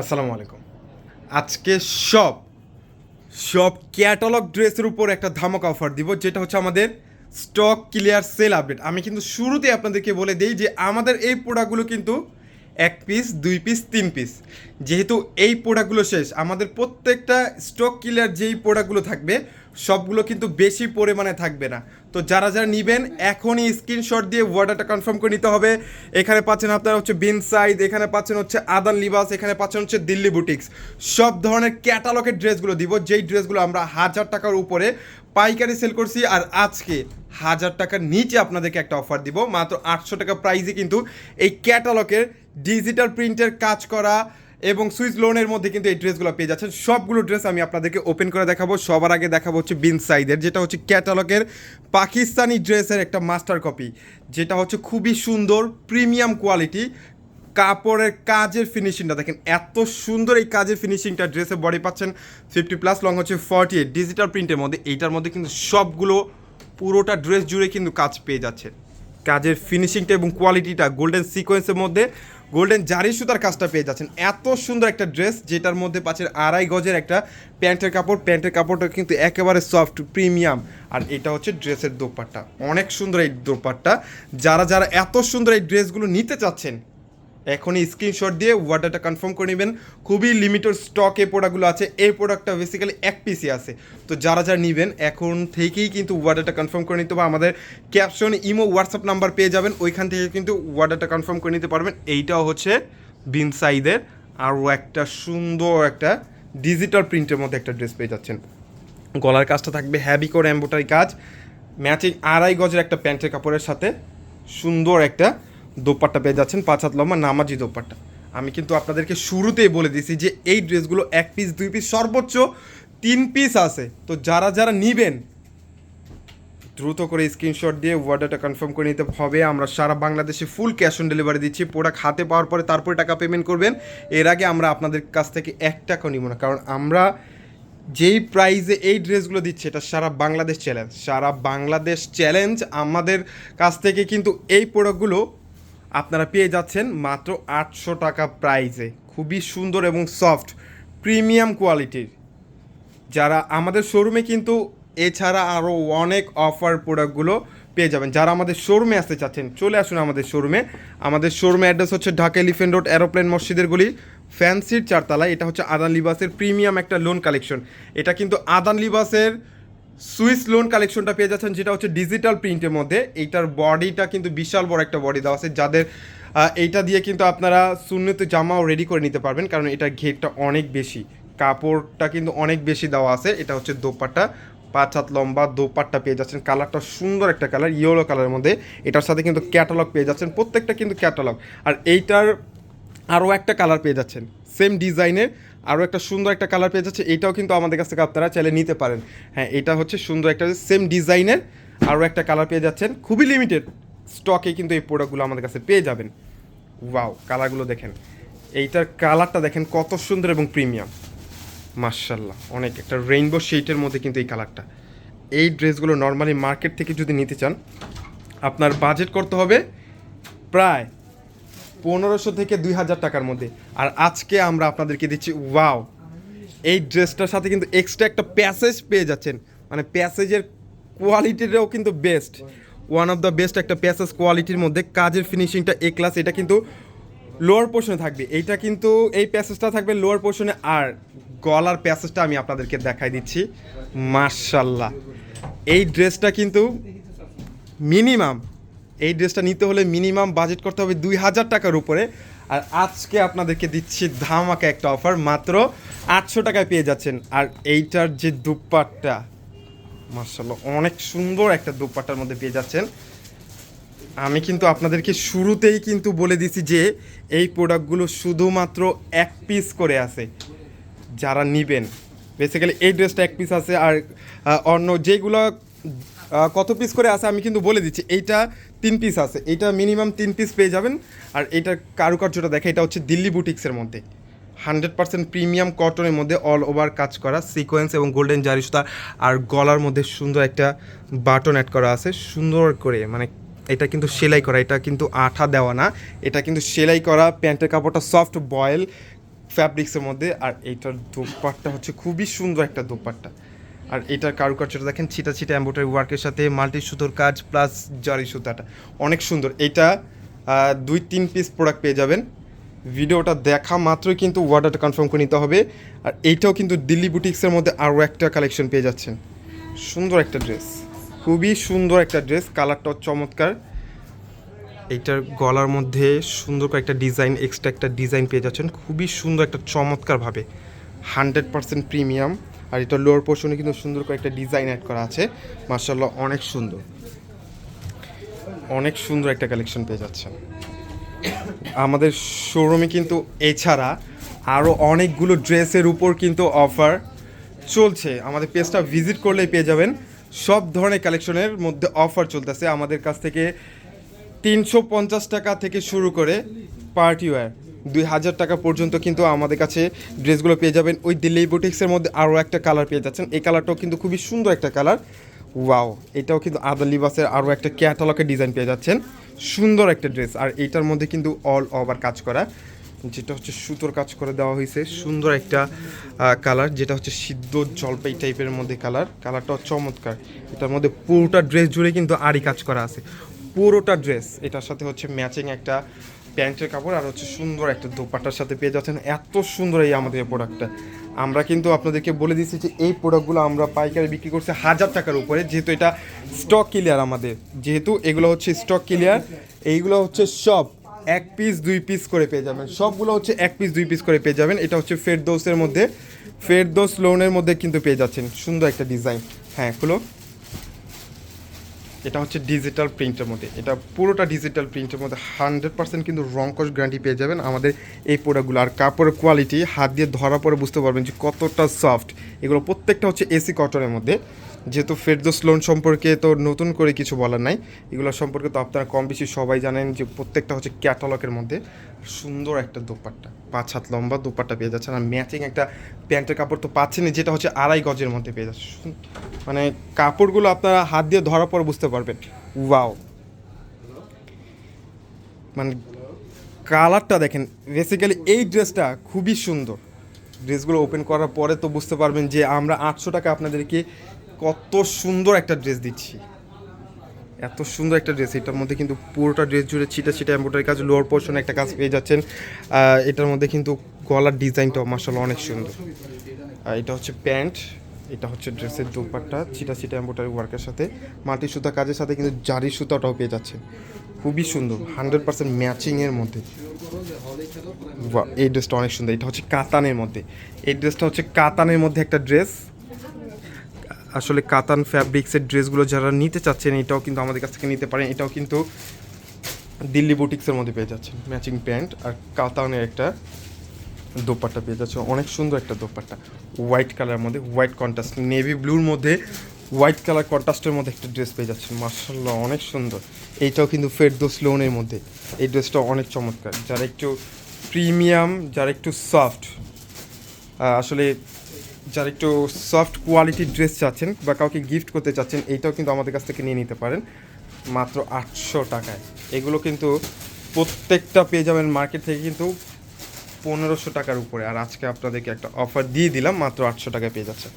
আসসালামু আলাইকুম। আজকে সব সব ক্যাটালগ ড্রেসের উপর একটা ধামাকা অফার দিব, যেটা হচ্ছে আমাদের স্টক ক্লিয়ার সেল আপডেট আমি কিন্তু শুরুতেই আপনাদেরকে বলে দিই যে আমাদের এই প্রোডাক্টগুলো কিন্তু এক পিস দুই পিস তিন পিস যেহেতু এই প্রোডাক্টগুলো শেষ, আমাদের প্রত্যেকটা স্টক ক্লিয়ার যেই প্রোডাক্টগুলো থাকবে, সবগুলো কিন্তু বেশি পরিমাণে থাকবে না। তো যারা যারা নেবেন, এখনই স্ক্রিনশট দিয়ে অর্ডারটা কনফার্ম করে নিতে হবে। এখানে পাচ্ছেন আপনারা হচ্ছে বিন সাইদ এখানে পাচ্ছেন হচ্ছে আদান লিবাস এখানে পাচ্ছেন হচ্ছে দিল্লি বুটিক্স সব ধরনের ক্যাটালগের ড্রেসগুলো দিব, যেই ড্রেসগুলো আমরা হাজার টাকার উপরে পাইকারি সেল করছি, আর আজকে হাজার টাকার নিচে আপনাদেরকে একটা অফার দিব। মাত্র আটশো টাকা প্রাইসে কিন্তু এই ক্যাটালগের ডিজিটাল প্রিন্টের কাজ করা এবং সুইস লোনের মধ্যে কিন্তু এই ড্রেসগুলো পেয়ে যাচ্ছেন। সবগুলো ড্রেস আমি আপনাদেরকে ওপেন করে দেখাবো। সবার আগে দেখাবো হচ্ছে বিন সাইদের, যেটা হচ্ছে ক্যাটালগের পাকিস্তানি ড্রেসের একটা মাস্টার কপি যেটা হচ্ছে খুবই সুন্দর প্রিমিয়াম কোয়ালিটি কাপড়ের কাজের ফিনিশিংটা দেখেন, এত সুন্দর এই কাজের ফিনিশিংটা ড্রেসে বডি পাচ্ছেন ফিফটি প্লাস লং হচ্ছে ফর্টি এইট ডিজিটাল প্রিন্টের মধ্যে, এইটার মধ্যে কিন্তু সবগুলো পুরোটা ড্রেস জুড়ে কিন্তু কাজ পেয়ে যাচ্ছে। কাজের ফিনিশিংটা এবং কোয়ালিটিটা গোল্ডেন সিকোয়েন্সের মধ্যে গোল্ডেন জারি সুতার কাজটা পেয়ে যাচ্ছেন। এত সুন্দর একটা ড্রেস যেটার মধ্যে পাচ্ছেন আড়াই গজের একটা প্যান্টের কাপড়। প্যান্টের কাপড়টা কিন্তু একেবারে সফট প্রিমিয়াম আর এটা হচ্ছে ড্রেসের দোপাট্টা। অনেক সুন্দর এই দোপাট্টা। যারা যারা এত সুন্দর এই ড্রেসগুলো নিতে চাচ্ছেন এখনই স্ক্রিনশট দিয়ে অর্ডারটা কনফার্ম করে নেবেন। খুবই লিমিটেড স্টক এই প্রোডাক্টগুলো আছে। এই প্রোডাক্টটা বেসিক্যালি এক পিসি আছে। তো যারা যারা নেবেন, এখন থেকেই কিন্তু অর্ডারটা কনফার্ম করে নিতে হবে। আমাদের ক্যাপশন ইমো হোয়াটসঅ্যাপ নাম্বার পেয়ে যাবেন। ওইখান থেকে কিন্তু অর্ডারটা কনফার্ম করে নিতে পারবেন। এইটাও হচ্ছে বিন সাইদের আরও একটা সুন্দর একটা ডিজিটাল প্রিন্টের মধ্যে একটা ড্রেস পেয়ে যাচ্ছেন। গলার কাজটা থাকবে হ্যাভি করে এম্বোটারি কাজ। ম্যাচিং আড়াই গজের একটা প্যান্টের কাপড়ের সাথে সুন্দর একটা দোপাট্টা পেয়ে যাচ্ছেন, পাঁচ হাত লম্বা নামাজি দোপাট্টা। আমি কিন্তু আপনাদেরকে শুরুতেই বলে দিয়েছি যে এই ড্রেসগুলো এক পিস দুই পিস সর্বোচ্চ তিন পিস আছে। তো যারা যারা নিবেন, দ্রুত করে স্ক্রিনশট দিয়ে অর্ডারটা কনফার্ম করে নিতে হবে। আমরা সারা বাংলাদেশে ফুল ক্যাশ অন ডেলিভারি দিচ্ছি প্রোডাক্ট হাতে পাওয়ার পরে তারপরে টাকা পেমেন্ট করবেন। এর আগে আমরা আপনাদের কাছ থেকে এক টাকাও নিব না, কারণ আমরা যেই প্রাইজে এই ড্রেসগুলো দিচ্ছে, এটা সারা বাংলাদেশ চ্যালেঞ্জ সারা বাংলাদেশ চ্যালেঞ্জ আমাদের কাছ থেকে কিন্তু এই প্রোডাক্টগুলো আপনারা পেয়ে যাচ্ছেন মাত্র আটশো টাকা প্রাইজে খুবই সুন্দর এবং সফট প্রিমিয়াম কোয়ালিটির যারা আমাদের শোরুমে কিন্তু এছাড়া আরও অনেক অফার প্রোডাক্টগুলো পেয়ে যাবেন। যারা আমাদের শোরুমে আসতে চাচ্ছেন, চলে আসুন আমাদের শোরুমে আমাদের শোরুমে অ্যাড্রেস হচ্ছে ঢাকা এলিফেন্ট রোড এরোপ্লেন মসজিদের গলি ফ্যান্সির চারতলায় এটা হচ্ছে আদান লিবাসের প্রিমিয়াম একটা লোন কালেকশন এটা কিন্তু আদান লিবাসের সুইস লোন কালেকশনটা পেয়ে যাচ্ছেন, যেটা হচ্ছে ডিজিটাল প্রিন্টের মধ্যে। এইটার বডিটা কিন্তু বিশাল বড় একটা বডি দেওয়া আছে, যাদের এইটা দিয়ে কিন্তু আপনারা শূন্যত জামাও রেডি করে নিতে পারবেন, কারণ এটার ঘেরটা অনেক বেশি। কাপড়টা কিন্তু অনেক বেশি দেওয়া আছে, এটা হচ্ছে দোপাট্টা, পাঁচ হাত লম্বা দোপাট্টা পেয়ে যাচ্ছেন, কালারটা সুন্দর একটা কালার, ইয়েলো কালারের মধ্যে। এটার সাথে কিন্তু ক্যাটালগ পেয়ে যাচ্ছেন, প্রত্যেকটা কিন্তু ক্যাটালগ আর এইটার আরও একটা কালার পেয়ে যাচ্ছেন সেম ডিজাইনের আরও একটা সুন্দর একটা কালার পেয়ে যাচ্ছে। এটাও কিন্তু আমাদের কাছ থেকে আপনারা চাইলে নিতে পারেন। হ্যাঁ এটা হচ্ছে সুন্দর একটা সেম ডিজাইনের আরও একটা কালার পেয়ে যাচ্ছেন। খুবই লিমিটেড স্টকে কিন্তু এই প্রোডাক্টগুলো আমাদের কাছে পেয়ে যাবেন। ওয়াও কালারগুলো দেখেন। এইটার কালারটা দেখেন কত সুন্দর এবং প্রিমিয়াম মার্শাল্লাহ অনেক একটা রেইনবো শেটের মধ্যে কিন্তু এই কালারটা এই ড্রেসগুলো নর্মালি মার্কেট থেকে যদি নিতে চান, আপনার বাজেট করতে হবে প্রায় পনেরোশো থেকে দুই হাজার টাকার মধ্যে। আর আজকে আমরা আপনাদেরকে দিচ্ছি, ওয়াও! এই ড্রেসটার সাথে কিন্তু এক্সট্রা একটা প্যাসেজ পেয়ে যাচ্ছেন। মানে প্যাসেজের কোয়ালিটিটাও কিন্তু best one of the best একটা প্যাসেজ কোয়ালিটির মধ্যে। কাজের ফিনিশিংটা এ ক্লাস এটা কিন্তু লোয়ার পোর্শনে থাকবে। এইটা কিন্তু, এই প্যাসেজটা থাকবে লোয়ার পোর্শনে আর গলার প্যাসেজটা আমি আপনাদেরকে দেখাই দিচ্ছি। মার্শাল্লাহ এই ড্রেসটা কিন্তু মিনিমাম এই ড্রেসটা নিতে হলে মিনিমাম বাজেট করতে হবে দুই হাজার টাকার উপরে। আর আজকে আপনাদেরকে দিচ্ছি ধামাকা একটা অফার, মাত্র আটশো টাকায় পেয়ে যাচ্ছেন। আর এইটার যে দুপাট্টা মার্শাল্লাহ অনেক সুন্দর একটা দুপাট্টার মধ্যে পেয়ে যাচ্ছেন। আমি কিন্তু আপনাদেরকে শুরুতেই কিন্তু বলে দিছি যে, এই প্রোডাক্টগুলো শুধুমাত্র এক পিস করে আছে, যারা নিবেন। বেসিক্যালি এই ড্রেসটা এক পিস আছে আর অন্য যেগুলো কত পিস করে আছে আমি কিন্তু বলে দিচ্ছি। এইটা তিন পিস আছে। এইটা মিনিমাম তিন পিস পেয়ে যাবেন। আর এইটার কারুকার্যটা দেখে এটা হচ্ছে দিল্লি বুটিক্সের মধ্যে। হান্ড্রেড পার্সেন্ট প্রিমিয়াম কটনের মধ্যে অল ওভার কাজ করা সিকোয়েন্স এবং গোল্ডেন জারি সুতা আর গলার মধ্যে সুন্দর একটা বাটন অ্যাড করা আছে। সুন্দর করে মানে এটা কিন্তু সেলাই করা, এটা কিন্তু আঠা দেওয়া না। এটা কিন্তু সেলাই করা, প্যান্টের কাপড়টা সফট বয়েল ফ্যাব্রিক্সের মধ্যে। আর এইটার দোপাট্টা হচ্ছে খুবই সুন্দর একটা দোপাট্টা। আর এটার কারুকার্যটা দেখেন, ছিটা ছিটা এম্বোটারি ওয়ার্কের সাথে মাল্টি সুতোর কাজ প্লাস জারি সুতাটা। অনেক সুন্দর। এটা দুই তিন পিস প্রোডাক্ট পেয়ে যাবেন। ভিডিওটা দেখা মাত্রই কিন্তু অর্ডারটা কনফার্ম করে নিতে হবে। আর এইটাও কিন্তু দিল্লি বুটিক্সের মধ্যে আরও একটা কালেকশন পেয়ে যাচ্ছেন। সুন্দর একটা ড্রেস খুবই সুন্দর একটা ড্রেস কালারটাও চমৎকার। এইটার গলার মধ্যে সুন্দর করে একটা ডিজাইন এক্সট্রা একটা ডিজাইন পেয়ে যাচ্ছেন। খুবই সুন্দর একটা চমৎকারভাবে। হান্ড্রেড পার্সেন্ট প্রিমিয়াম আর এটা লোয়ার পোর্শনে কিন্তু সুন্দর করে একটা ডিজাইন অ্যাড করা আছে। মার্শাল্লাহ অনেক সুন্দর। অনেক সুন্দর একটা কালেকশন পেয়ে যাচ্ছেন। আমাদের শোরুমে কিন্তু এছাড়া আরও অনেকগুলো ড্রেসের উপর কিন্তু অফার চলছে। আমাদের পেজটা ভিজিট করলেই পেয়ে যাবেন। সব ধরনের কালেকশনের মধ্যে অফার চলতেছে। আমাদের কাছ থেকে তিনশো পঞ্চাশ টাকা থেকে শুরু করে পার্টি ওয়্যার দুই হাজার টাকা পর্যন্ত কিন্তু আমাদের কাছে ড্রেসগুলো পেয়ে যাবেন। ওই দিল্লি বুটিক্সের মধ্যে আরও একটা কালার পেয়ে যাচ্ছেন। এই কালারটাও কিন্তু খুবই সুন্দর একটা কালার। ওয়াও, এটাও কিন্তু আদার লিবাসের আরও একটা ক্যাটালকের ডিজাইন পেয়ে যাচ্ছেন। সুন্দর একটা ড্রেস। আর এইটার মধ্যে কিন্তু অল ওভার কাজ করা, যেটা হচ্ছে সুতোর কাজ করে দেওয়া হয়েছে। সুন্দর একটা কালার, যেটা হচ্ছে সিদ্ধ জলপাই টাইপের মধ্যে কালার। কালারটাও চমৎকার। এটার মধ্যে পুরোটা ড্রেস জুড়ে কিন্তু আরই কাজ করা আছে। পুরোটা ড্রেস, এটার সাথে হচ্ছে ম্যাচিং একটা প্যান্টের কাপড় আর হচ্ছে সুন্দর একটা দোপাটার সাথে পেয়ে যাচ্ছেন। এত সুন্দর এই আমাদের এই প্রোডাক্টটা আমরা কিন্তু আপনাদেরকে বলে দিচ্ছি যে এই প্রোডাক্টগুলো আমরা পাইকারি বিক্রি করছি হাজার টাকার উপরে। যেহেতু এটা স্টক ক্লিয়ার আমাদের। যেহেতু এগুলো হচ্ছে স্টক ক্লিয়ার এইগুলো হচ্ছে সব এক পিস দুই পিস করে পেয়ে যাবেন। সবগুলো হচ্ছে এক পিস দুই পিস করে পেয়ে যাবেন। এটা হচ্ছে ফেরদোসের মধ্যে। ফেরদোস লোনের মধ্যে কিন্তু পেয়ে যাচ্ছেন। সুন্দর একটা ডিজাইন হ্যাঁ খুলো। এটা হচ্ছে ডিজিটাল প্রিন্টের মধ্যে। এটা পুরোটা ডিজিটাল প্রিন্টের মধ্যে। হান্ড্রেড পার্সেন্ট কিন্তু রংকশ গ্যারান্টি পেয়ে যাবেন আমাদের এই প্রোডাক্টগুলো আর কাপড়ের কোয়ালিটি হাত দিয়ে ধরা পরে বুঝতে পারবেন যে কতটা সফট এগুলো প্রত্যেকটা হচ্ছে এসি কটনের মধ্যে। যেহেতু ফেরদোস লোন সম্পর্কে তো নতুন করে কিছু বলার নাই, এগুলো সম্পর্কে তো আপনারা কম বেশি সবাই জানেন যে প্রত্যেকটা হচ্ছে ক্যাটালগের মধ্যে সুন্দর একটা দোপাট্টা, পাঁচ হাত লম্বা দোপাট্টা পেয়ে যাচ্ছেন। আর ম্যাচিং একটা প্যান্টের কাপড় তো পাচ্ছেনই, যেটা হচ্ছে আড়াই গজের মধ্যে পেয়ে যাচ্ছে। মানে কাপড়গুলো আপনারা হাত দিয়ে ধরার পর বুঝতে পারবেন। ওয়াও। মানে কালারটা দেখেন বেসিক্যালি এই ড্রেসটা খুবই সুন্দর। ড্রেসগুলো ওপেন করার পরে তো বুঝতে পারবেন যে আমরা আটশো টাকা আপনাদেরকে কত সুন্দর একটা ড্রেস দিচ্ছি। এত সুন্দর একটা ড্রেস এটার মধ্যে কিন্তু পুরোটা ড্রেস জুড়ে ছিটা ছিটা এম্বোটারি কাজ লোয়ার পোর্শনে একটা কাজ পেয়ে যাচ্ছেন। এটার মধ্যে কিন্তু গলার ডিজাইনটাও মার্শাল অনেক সুন্দর। আর এটা হচ্ছে প্যান্ট, এটা হচ্ছে ড্রেসের দোপাট্টা, ছিটা ছিটা এম্বোটারি ওয়ার্কের সাথে। মাটি সুতা কাজের সাথে কিন্তু জারি সুতাটাও পেয়ে যাচ্ছে খুবই সুন্দর হান্ড্রেড পার্সেন্ট ম্যাচিংয়ের মধ্যে। এই ড্রেসটা অনেক সুন্দর। এটা হচ্ছে কাতানের মধ্যে। এই ড্রেসটা হচ্ছে কাতানের মধ্যে একটা ড্রেস আসলে কাতান ফ্যাব্রিক্সের ড্রেসগুলো যারা নিতে চাচ্ছেন, এটাও কিন্তু আমাদের কাছ থেকে নিতে পারেন। এটাও কিন্তু দিল্লি বুটিক্সের মধ্যে পেয়ে যাচ্ছেন। ম্যাচিং প্যান্ট আর কাতানের একটা দোপাট্টা পেয়ে যাচ্ছে অনেক সুন্দর একটা দোপাট্টা। হোয়াইট কালারের মধ্যে হোয়াইট কন্ট্রাস্ট নেভি ব্লুর মধ্যে হোয়াইট কালার কন্ট্রাস্টের মধ্যে একটা ড্রেস পেয়ে যাচ্ছেন। মার্শাল্লাহ অনেক সুন্দর। এইটাও কিন্তু ফেরদোস লোনের মধ্যে। এই ড্রেসটা অনেক চমৎকার। যারা একটু প্রিমিয়াম যারা একটু সফট আসলে যারা একটু সফট কোয়ালিটির ড্রেস চাচ্ছেন বা কাউকে গিফট করতে চাচ্ছেন, এইটাও কিন্তু আমাদের কাছ থেকে নিয়ে নিতে পারেন। মাত্র আটশো টাকায়। এগুলো কিন্তু প্রত্যেকটা পেয়ে যাবেন মার্কেট থেকে কিন্তু পনেরোশো টাকার উপরে। আর আজকে আপনাদেরকে একটা অফার দিয়ে দিলাম, মাত্র আটশো টাকায় পেয়ে যাচ্ছে